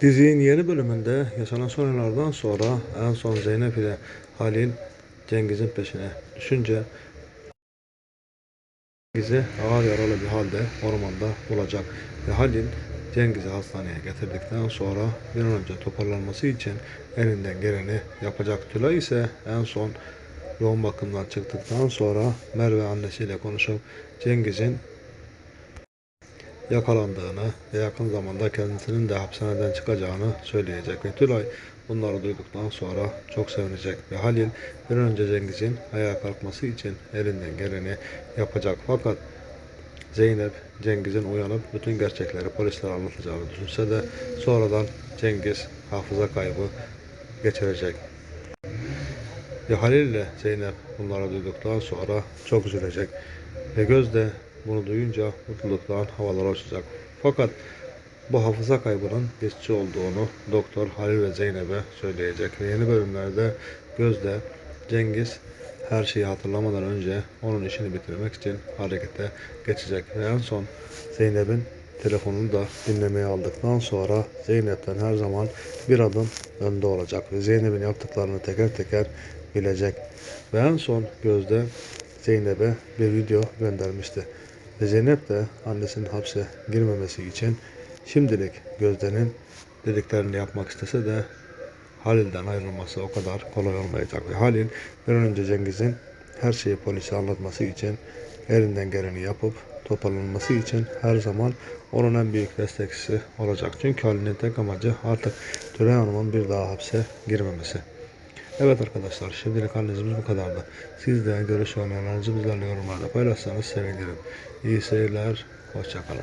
Dizinin yeni bölümünde yaşanan sonralardan sonra en son Zeynep ile Halil Cengiz'in peşine düşünce Cengiz'i ağır yaralı bir halde ormanda bulacak ve Halil Cengiz'i hastaneye getirdikten sonra bir an önce toparlanması için elinden geleni yapacak. Tülay ise en son yoğun bakımdan çıktıktan sonra Merve annesiyle konuşup Cengiz'in yakalandığını ve yakın zamanda kendisinin de hapishaneden çıkacağını söyleyecek ve Tülay bunları duyduktan sonra çok sevinecek ve Halil bir önce Cengiz'in ayağa kalkması için elinden geleni yapacak fakat Zeynep Cengiz'in uyanıp bütün gerçekleri polislere anlatacağını düşünse de sonradan Cengiz hafıza kaybı geçirecek. Ve Halil ile Zeynep bunları duyduktan sonra çok üzülecek. Ve Göz de bunu duyunca mutluluktan havalara uçacak. Fakat bu hafıza kaybının geçici olduğunu Doktor Halil ve Zeynep'e söyleyecek. Ve yeni bölümlerde Göz de Cengiz her şeyi hatırlamadan önce onun işini bitirmek için harekete geçecek. Ve en son Zeynep'in telefonunu da dinlemeye aldıktan sonra Zeynep'ten her zaman bir adım önde olacak ve Zeynep'in yaptıklarını teker teker bilecek. Ve en son Gözde Zeynep'e bir video göndermişti. Ve Zeynep de annesinin hapse girmemesi için şimdilik Gözde'nin dediklerini yapmak istese de Halil'den ayrılması o kadar kolay olmayacak. Ve Halil bir önce Cengiz'in her şeyi polise anlatması için elinden geleni yapıp toparlanması için her zaman onun en büyük destekçisi olacak. Çünkü Halil'in tek amacı artık Tülay Hanım'ın bir daha hapse girmemesi. Evet arkadaşlar şimdilik analizimiz bu kadardı. Siz de görüş ve önerilerinizi bizlerle yorumlarda paylaşsanız sevinirim. İyi seyirler, hoşçakalın.